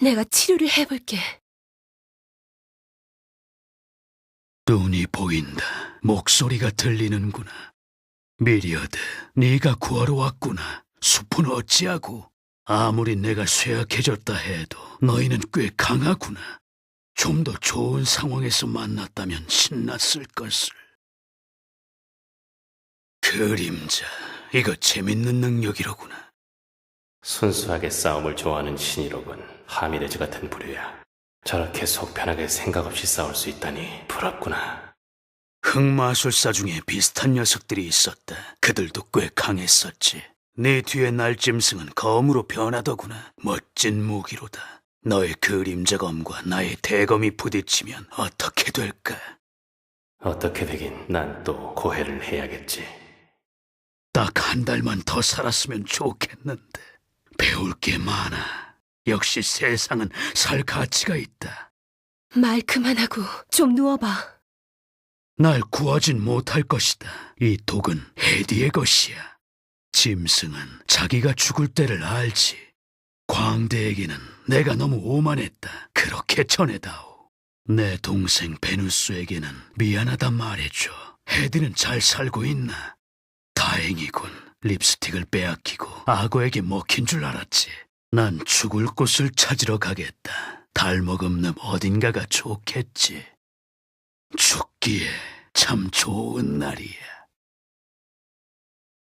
내가 치료를 해볼게. 눈이 보인다. 목소리가 들리는구나. 미리어드, 네가 구하러 왔구나. 숲은 어찌하고? 아무리 내가 쇠약해졌다 해도 너희는 꽤 강하구나. 좀 더 좋은 상황에서 만났다면 신났을 것을. 그림자, 이거 재밌는 능력이로구나. 순수하게 싸움을 좋아하는 신이로군. 하미레즈 같은 부류야. 저렇게 속 편하게 생각 없이 싸울 수 있다니 부럽구나. 흑마술사 중에 비슷한 녀석들이 있었다. 그들도 꽤 강했었지. 네 뒤에 날 짐승은 검으로 변하더구나. 멋진 무기로다. 너의 그림자 검과 나의 대검이 부딪히면 어떻게 될까? 어떻게 되긴 난 또 고해를 해야겠지. 딱 한 달만 더 살았으면 좋겠는데. 배울 게 많아. 역시 세상은 살 가치가 있다. 말 그만하고 좀 누워봐. 날 구하진 못할 것이다. 이 독은 헤디의 것이야. 짐승은 자기가 죽을 때를 알지. 광대에게는 내가 너무 오만했다. 그렇게 전해다오. 내 동생 베누스에게는 미안하다 말해줘. 헤디는 잘 살고 있나? 다행이군. 립스틱을 빼앗기고 악어에게 먹힌 줄 알았지. 난 죽을 곳을 찾으러 가겠다. 달먹음늪 어딘가가 좋겠지. 죽기에 참 좋은 날이야.